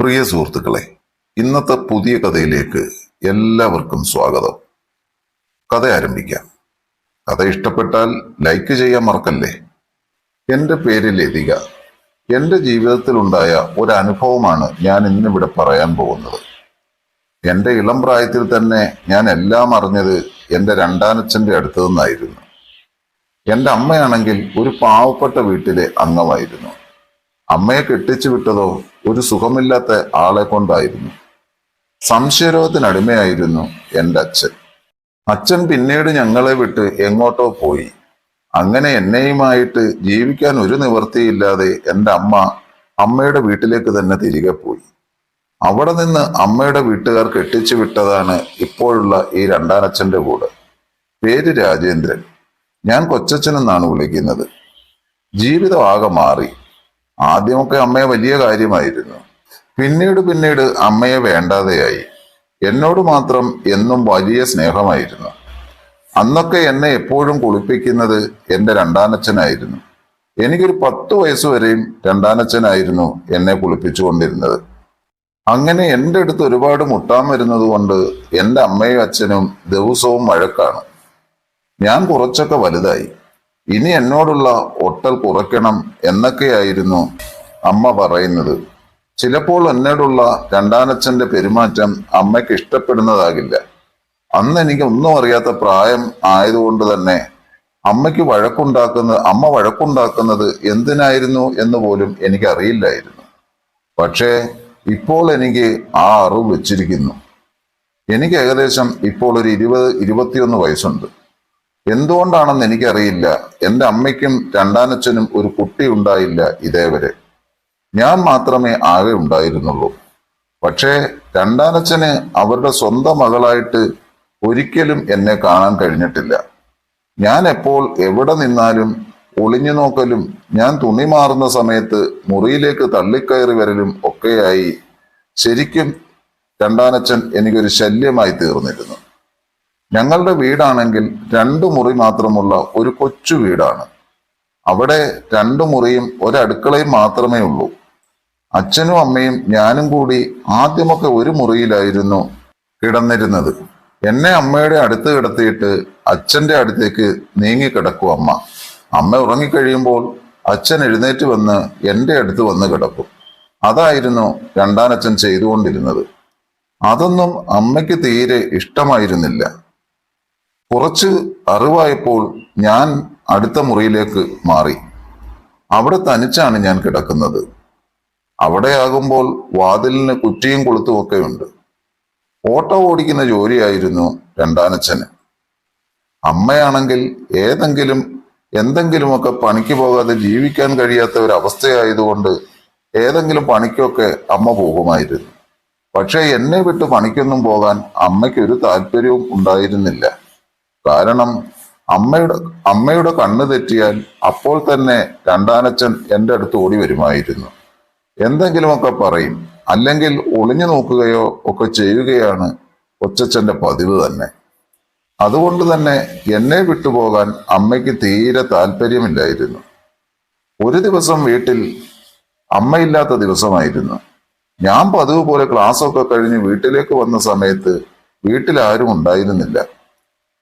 പ്രിയ സുഹൃത്തുക്കളെ ഇന്നത്തെ പുതിയ കഥയിലേക്ക് എല്ലാവർക്കും സ്വാഗതം. കഥ ആരംഭിക്കാം. കഥ ഇഷ്ടപ്പെട്ടാൽ ലൈക്ക് ചെയ്യാൻ മറക്കല്ലേ? എന്റെ പേര് ലതിക. എന്റെ ജീവിതത്തിലുണ്ടായ ഒരു അനുഭവമാണ് ഞാൻ ഇന്നിവിടെ പറയാൻ പോകുന്നത്. എന്റെ ഇളം പ്രായത്തിൽ തന്നെ ഞാൻ എല്ലാം അറിഞ്ഞത് എന്റെ രണ്ടാനച്ഛന്റെ അടുത്തു നിന്നായിരുന്നു. എന്റെ അമ്മയാണെങ്കിൽ ഒരു പാവപ്പെട്ട വീട്ടിലെ അംഗമായിരുന്നു. അമ്മയെ കെട്ടിച്ചു വിട്ടതോ ഒരു സുഖമില്ലാത്ത ആളെ കൊണ്ടായിരുന്നു. സംശയരോഗത്തിനടിമയായിരുന്നു എന്റെ അച്ഛൻ. അച്ഛൻ പിന്നീട് ഞങ്ങളെ വിട്ട് എങ്ങോട്ടോ പോയി. അങ്ങനെ എന്നെയുമായിട്ട് ജീവിക്കാൻ ഒരു നിവൃത്തിയില്ലാതെ എന്റെ അമ്മ അമ്മയുടെ വീട്ടിലേക്ക് തന്നെ തിരികെ പോയി. അവിടെ നിന്ന് അമ്മയുടെ വീട്ടുകാർ കെട്ടിച്ചു വിട്ടതാണ് ഇപ്പോഴുള്ള ഈ രണ്ടാനച്ഛന്റെ കൂടെ. പേര് രാജേന്ദ്രൻ. ഞാൻ കൊച്ചച്ഛൻ എന്നാണ് വിളിക്കുന്നത്. ജീവിതം ആകെ മാറി. ആദ്യമൊക്കെ അമ്മയെ വലിയ കാര്യമായിരുന്നു. പിന്നീട് പിന്നീട് അമ്മയെ വേണ്ടാതെയായി. എന്നോട് മാത്രം എന്നും വലിയ സ്നേഹമായിരുന്നു. അന്നൊക്കെ എന്നെ എപ്പോഴും കുളിപ്പിക്കുന്നത് എന്റെ രണ്ടാനച്ഛനായിരുന്നു. എനിക്കൊരു പത്ത് വയസ്സ് വരെയും രണ്ടാനച്ഛനായിരുന്നു എന്നെ കുളിപ്പിച്ചുകൊണ്ടിരുന്നത്. അങ്ങനെ എന്റെ അടുത്ത് ഒരുപാട് മുട്ടാൻ വരുന്നത് കൊണ്ട് എന്റെ അമ്മയും അച്ഛനും ദിവസവും വഴക്കാണ്. ഞാൻ കുറച്ചൊക്കെ വലുതായി. ഇനി എന്നോടുള്ള ഒട്ടൽ കുറയ്ക്കണം എന്നൊക്കെയായിരുന്നു അമ്മ പറയുന്നത്. ചിലപ്പോൾ എന്നോടുള്ള രണ്ടാനച്ഛന്റെ പെരുമാറ്റം അമ്മയ്ക്ക് ഇഷ്ടപ്പെടുന്നതാകില്ല. അന്ന് എനിക്ക് ഒന്നും അറിയാത്ത പ്രായം ആയതുകൊണ്ട് തന്നെ അമ്മയ്ക്ക് വഴക്കുണ്ടാക്കുന്ന അമ്മ വഴക്കുണ്ടാക്കുന്നത് എന്തിനായിരുന്നു എന്ന് പോലും എനിക്ക് അറിയില്ലായിരുന്നു പക്ഷേ ഇപ്പോൾ എനിക്ക് ആ അറിവ് വെച്ചിരിക്കുന്നു. എനിക്ക് ഏകദേശം ഇപ്പോൾ ഒരു ഇരുപത് ഇരുപത്തിയൊന്ന് വയസ്സുണ്ട്. എന്തുകൊണ്ടാണെന്ന് എനിക്കറിയില്ല. എന്റെ അമ്മയ്ക്കും രണ്ടാനച്ഛനും ഒരു കുട്ടി ഉണ്ടായില്ല ഇതേവരെ. ഞാൻ മാത്രമേ ആകെ ഉണ്ടായിരുന്നുള്ളൂ. പക്ഷേ രണ്ടാനച്ഛന് അവരുടെ സ്വന്തം മകളായിട്ട് ഒരിക്കലും എന്നെ കാണാൻ കഴിഞ്ഞിട്ടില്ല. ഞാൻ എപ്പോൾ എവിടെ നിന്നാലും ഒളിഞ്ഞു നോക്കലും ഞാൻ തുണി മാറുന്ന സമയത്ത് മുറിയിലേക്ക് തള്ളിക്കയറി വരലും ഒക്കെയായി ശരിക്കും രണ്ടാനച്ഛൻ എനിക്കൊരു ശല്യമായി തീർന്നിരുന്നു. ഞങ്ങളുടെ വീടാണെങ്കിൽ രണ്ടു മുറി മാത്രമുള്ള ഒരു കൊച്ചു വീടാണ്. അവിടെ രണ്ടു മുറിയും ഒരടുക്കളയും മാത്രമേ ഉള്ളൂ. അച്ഛനും അമ്മയും ഞാനും കൂടി ആദ്യമൊക്കെ ഒരു മുറിയിലായിരുന്നു കിടന്നിരുന്നത്. എന്നെ അമ്മയുടെ അടുത്ത് കിടത്തിയിട്ട് അച്ഛന്റെ അടുത്തേക്ക് നീങ്ങിക്കിടക്കും അമ്മ. അമ്മ ഉറങ്ങിക്കഴിയുമ്പോൾ അച്ഛൻ എഴുന്നേറ്റ് വന്ന് എന്റെ അടുത്ത് വന്ന് കിടക്കും. അതായിരുന്നു രണ്ടാനച്ഛൻ ചെയ്തുകൊണ്ടിരുന്നത്. അതൊന്നും അമ്മയ്ക്ക് തീരെ ഇഷ്ടമായിരുന്നില്ല. കുറച്ച് അറിവായപ്പോൾ ഞാൻ അടുത്ത മുറിയിലേക്ക് മാറി. അവിടെ തനിച്ചാണ് ഞാൻ കിടക്കുന്നത്. അവിടെയാകുമ്പോൾ വാതിലിന് കുറ്റിയും കൊളുത്തും ഒക്കെ ഉണ്ട്. ഓട്ടോ ഓടിക്കുന്ന ജോലിയായിരുന്നു രണ്ടാനച്ഛന്. അമ്മയാണെങ്കിൽ ഏതെങ്കിലും എന്തെങ്കിലുമൊക്കെ പണിക്ക് പോകാതെ ജീവിക്കാൻ കഴിയാത്ത ഒരു അവസ്ഥയായതുകൊണ്ട് ഏതെങ്കിലും പണിക്കൊക്കെ അമ്മ പോകുമായിരുന്നു. പക്ഷേ എന്നെ വിട്ട് പണിക്കൊന്നും പോകാൻ അമ്മയ്ക്കൊരു താല്പര്യവും ഉണ്ടായിരുന്നില്ല. കാരണം അമ്മയുടെ അമ്മയുടെ കണ്ണ് തെറ്റിയാൽ അപ്പോൾ തന്നെ രണ്ടാനച്ഛൻ എന്റെ അടുത്ത് ഓടി വരുമായിരുന്നു. എന്തെങ്കിലുമൊക്കെ പറയും. അല്ലെങ്കിൽ ഒളിഞ്ഞു നോക്കുകയോ ഒക്കെ ചെയ്യുകയാണ് കൊച്ചച്ഛന്റെ പതിവ് തന്നെ. അതുകൊണ്ട് തന്നെ എന്നെ വിട്ടുപോകാൻ അമ്മയ്ക്ക് തീരെ താല്പര്യമില്ലായിരുന്നു. ഒരു ദിവസം വീട്ടിൽ അമ്മയില്ലാത്ത ദിവസമായിരുന്നു. ഞാൻ പതിവ് പോലെ ക്ലാസ്സൊക്കെ കഴിഞ്ഞ് വീട്ടിലേക്ക് വന്ന സമയത്ത് വീട്ടിൽ ആരും ഉണ്ടായിരുന്നില്ല.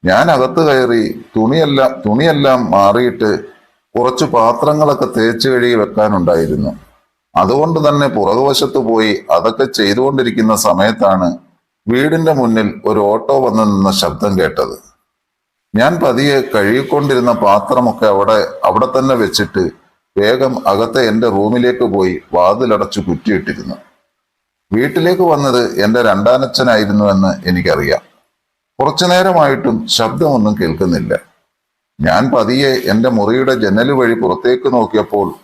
ഞാൻ അകത്ത് കയറി തുണിയെല്ലാം തുണിയെല്ലാം മാറിയിട്ട് കുറച്ച് പാത്രങ്ങളൊക്കെ തേച്ച് കഴുകി വെക്കാനുണ്ടായിരുന്നു. അതുകൊണ്ട് തന്നെ പുറകുവശത്ത് പോയി അതൊക്കെ ചെയ്തുകൊണ്ടിരിക്കുന്ന സമയത്താണ് വീടിന്റെ മുന്നിൽ ഒരു ഓട്ടോ വന്നു നിന്ന ശബ്ദം കേട്ടത്. ഞാൻ പതിയെ കഴുകിക്കൊണ്ടിരുന്ന പാത്രമൊക്കെ അവിടെ അവിടെ തന്നെ വെച്ചിട്ട് വേഗം അകത്തെ എന്റെ റൂമിലേക്ക് പോയി വാതിലടച്ചു കുറ്റിയിട്ടിരുന്നു. വീട്ടിലേക്ക് വന്നത് എന്റെ രണ്ടാനച്ഛനായിരുന്നു എന്ന് എനിക്കറിയാം. കുറച്ചു നേരമായിട്ടും ശബ്ദമൊന്നും കേൾക്കുന്നില്ല. ഞാൻ പതിയെ എന്റെ മുറിയുടെ ജനൽ വഴി പുറത്തേക്ക് നോക്കിയപ്പോൾ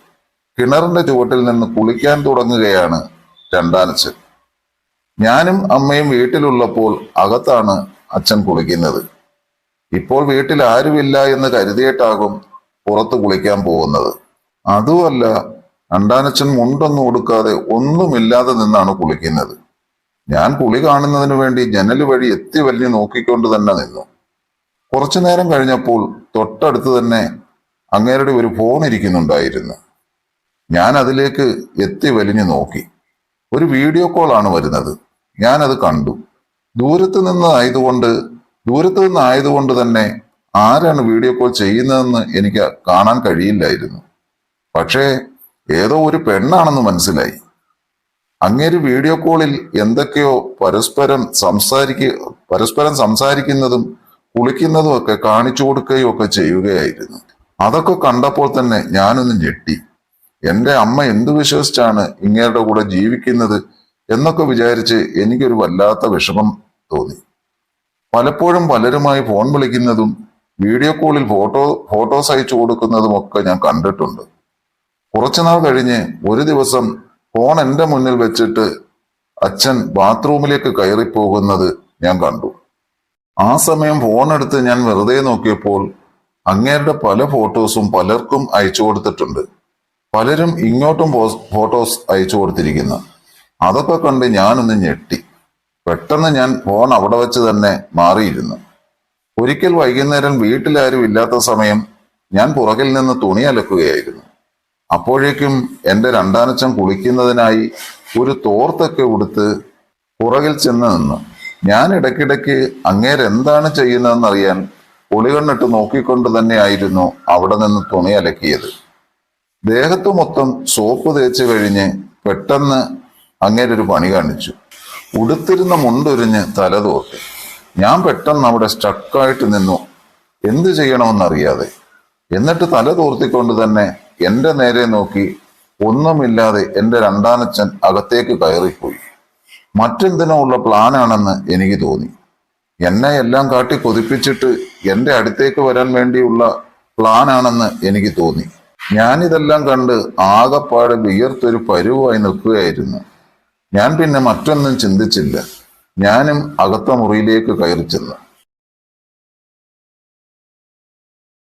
കിണറിന്റെ ചുവട്ടിൽ നിന്ന് കുളിക്കാൻ തുടങ്ങുകയാണ് രണ്ടാനച്ഛൻ. ഞാനും അമ്മയും വീട്ടിലുള്ളപ്പോൾ അകത്താണ് അച്ഛൻ കുളിക്കുന്നത്. ഇപ്പോൾ വീട്ടിൽ ആരുമില്ല എന്ന് കരുതിയിട്ടാകും പുറത്ത് കുളിക്കാൻ പോകുന്നത്. അതുമല്ല രണ്ടാനച്ഛൻ മുണ്ടൊന്നും ഉടുക്കാതെ ഒന്നുമില്ലാതെ നിന്നാണ് കുളിക്കുന്നത്. ഞാൻ കുളി കാണുന്നതിനു വേണ്ടി ജനൽ വഴി എത്തി വലിഞ്ഞു നോക്കിക്കൊണ്ട് തന്നെ നിന്നു. കുറച്ചു നേരം കഴിഞ്ഞപ്പോൾ തൊട്ടടുത്ത് തന്നെ അങ്ങേരുടെ ഒരു ഫോൺ ഇരിക്കുന്നുണ്ടായിരുന്നു. ഞാൻ അതിലേക്ക് എത്തി വലിഞ്ഞു നോക്കി. ഒരു വീഡിയോ കോൾ ആണ് വരുന്നത്. ഞാൻ അത് കണ്ടു. ദൂരത്ത് നിന്ന് ആയതുകൊണ്ട് ദൂരത്ത് നിന്ന് ആയതുകൊണ്ട് തന്നെ ആരാണ് വീഡിയോ കോൾ ചെയ്യുന്നതെന്ന് എനിക്ക് കാണാൻ കഴിയില്ലായിരുന്നു. പക്ഷേ ഏതോ ഒരു പെണ്ണാണെന്ന് മനസ്സിലായി. അങ്ങേര് വീഡിയോ കോളിൽ എന്തൊക്കെയോ പരസ്പരം സംസാരിക്ക പരസ്പരം സംസാരിക്കുന്നതും കുളിക്കുന്നതും ഒക്കെ കാണിച്ചു കൊടുക്കുകയും ഒക്കെ ചെയ്യുകയായിരുന്നു. അതൊക്കെ കണ്ടപ്പോൾ തന്നെ ഞാനൊന്ന് ഞെട്ടി. എന്റെ അമ്മ എന്തു വിശ്വസിച്ചാണ് ഇങ്ങേരുടെ കൂടെ ജീവിക്കുന്നത്? എന്നൊക്കെ വിചാരിച്ച് എനിക്കൊരു വല്ലാത്ത വിഷമം തോന്നി. പലപ്പോഴും പലരുമായി ഫോൺ വിളിക്കുന്നതും വീഡിയോ കോളിൽ ഫോട്ടോ ഫോട്ടോസ് അയച്ചു കൊടുക്കുന്നതും ഒക്കെ ഞാൻ കണ്ടിട്ടുണ്ട്. കുറച്ചുനാൾ കഴിഞ്ഞ് ഒരു ദിവസം ഫോൺ എന്റെ മുന്നിൽ വെച്ചിട്ട് അച്ഛൻ ബാത്റൂമിലേക്ക് കയറി പോകുന്നത് ഞാൻ കണ്ടു. ആ സമയം ഫോൺ എടുത്ത് ഞാൻ വെറുതെ നോക്കിയപ്പോൾ അങ്ങേരുടെ പല ഫോട്ടോസും പലർക്കും അയച്ചു കൊടുത്തിട്ടുണ്ട്. പലരും ഇങ്ങോട്ടും ഫോട്ടോസ് അയച്ചു കൊടുത്തിരിക്കുന്നു. അതൊക്കെ കണ്ട് ഞാനൊന്ന് ഞെട്ടി. പെട്ടെന്ന് ഞാൻ ഫോൺ അവിടെ വെച്ച് തന്നെ മാറിയിരുന്നു. ഒരിക്കൽ വൈകുന്നേരം വീട്ടിലാരും ഇല്ലാത്ത സമയം ഞാൻ പുറകിൽ നിന്ന് തുണി അലക്കുകയായിരുന്നു. അപ്പോഴേക്കും എന്റെ രണ്ടാനച്ചൻ കുളിക്കുന്നതിനായി ഒരു തോർത്തൊക്കെ ഉടുത്ത് പുറകിൽ ചെന്ന് നിന്നു. ഞാൻ ഇടയ്ക്കിടയ്ക്ക് അങ്ങേരെന്താണ് ചെയ്യുന്നതെന്നറിയാൻ ഒളികണ്ണിട്ട് നോക്കിക്കൊണ്ട് തന്നെയായിരുന്നു അവിടെ നിന്ന് തുണി അലക്കിയത്. ദേഹത്ത് മൊത്തം സോപ്പ് തേച്ച് കഴിഞ്ഞ് പെട്ടെന്ന് അങ്ങേരൊരു പണി കാണിച്ചു. ഉടുത്തിരുന്ന മുണ്ടൊരിഞ്ഞ് തല തോർത്തി. ഞാൻ പെട്ടെന്ന് അവിടെ സ്റ്റക്കായിട്ട് നിന്നു. എന്ത് ചെയ്യണമെന്നറിയാതെ. എന്നിട്ട് തല തോർത്തിക്കൊണ്ട് തന്നെ എന്റെ നേരെ നോക്കി ഒന്നുമില്ലാതെ എന്റെ രണ്ടാനച്ഛൻ അകത്തേക്ക് കയറിപ്പോയി. മറ്റെന്തിനോ ഉള്ള പ്ലാനാണെന്ന് എനിക്ക് തോന്നി. എന്നെ എല്ലാം കാട്ടി കൊതിപ്പിച്ചിട്ട് എന്റെ അടുത്തേക്ക് വരാൻ വേണ്ടിയുള്ള പ്ലാനാണെന്ന് എനിക്ക് തോന്നി. ഞാനിതെല്ലാം കണ്ട് ആകപ്പാട് വിയർത്തൊരു പരുവായി നിൽക്കുകയായിരുന്നു. ഞാൻ പിന്നെ മറ്റൊന്നും ചിന്തിച്ചില്ല. ഞാനും അകത്ത മുറിയിലേക്ക് കയറി ചെന്നു.